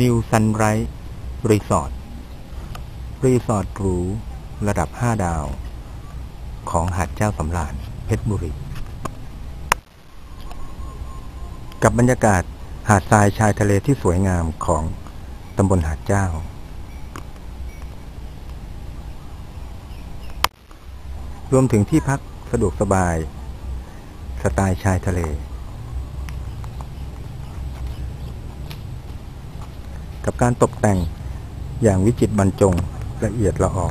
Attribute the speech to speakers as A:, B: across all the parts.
A: นิวซันไรท์รีสอร์ทรีสอร์ทหรูระดับ 5 ดาว ของหาดเจ้าสำราญเพชรบุรี กับบรรยากาศหาดทรายชายทะเลที่สวยงามของตำบลหาดเจ้า รวมถึงที่พักสะดวกสบาย สไตล์ชายทะเล กับการตกแต่งอย่างวิจิตรบรรจงละเอียดละออ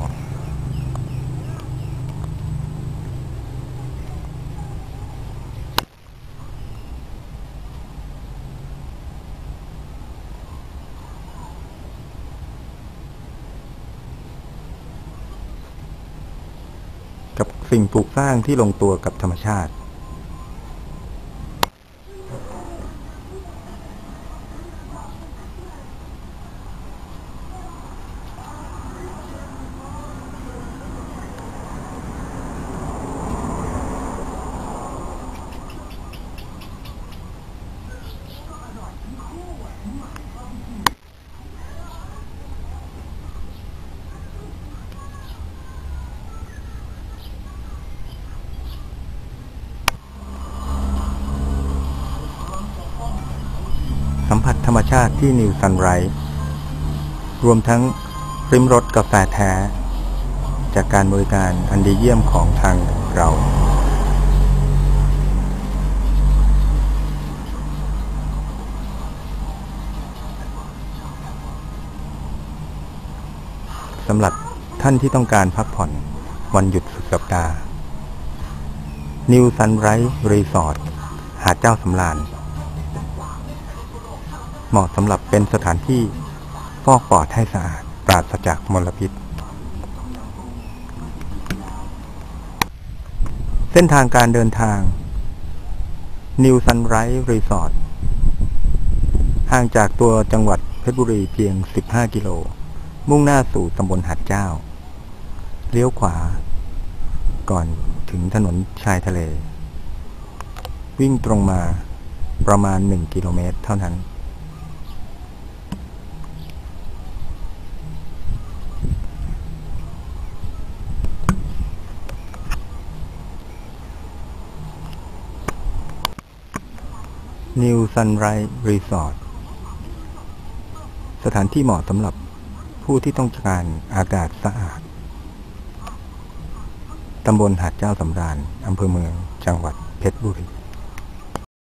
A: กับสิ่งปลูกสร้างที่ลงตัวกับธรรมชาติ สัมผัสธรรมชาติที่นิวซันไรท์รวมทั้งริมรสกาแฟแท้ จากการบริการอันดีเยี่ยมของทางเรา สำหรับท่านที่ต้องการพักผ่อนวันหยุดสุดสัปดาห์นิวซันไรท์รีสอร์ทหาดเจ้าสำราญ เหมาะสำหรับเป็นสถานที่ฟอกปอดให้สะอาดปราศจากมลพิษ เส้นทางการเดินทาง New Sunrise Resort ห่างจากตัวจังหวัดเพชรบุรีเพียง 15 กิโล มุ่งหน้าสู่ตำบลหัดเจ้า เลี้ยวขวา ก่อนถึงถนนชายทะเล วิ่งตรงมาประมาณ 1 กิโลเมตรเท่านั้น New Sunrise Resort สถานที่เหมาะสำหรับผู้ที่ต้องการอากาศสะอาด ตำบลหาดเจ้าสำราญอำเภอเมือง จังหวัดเพชรบุรี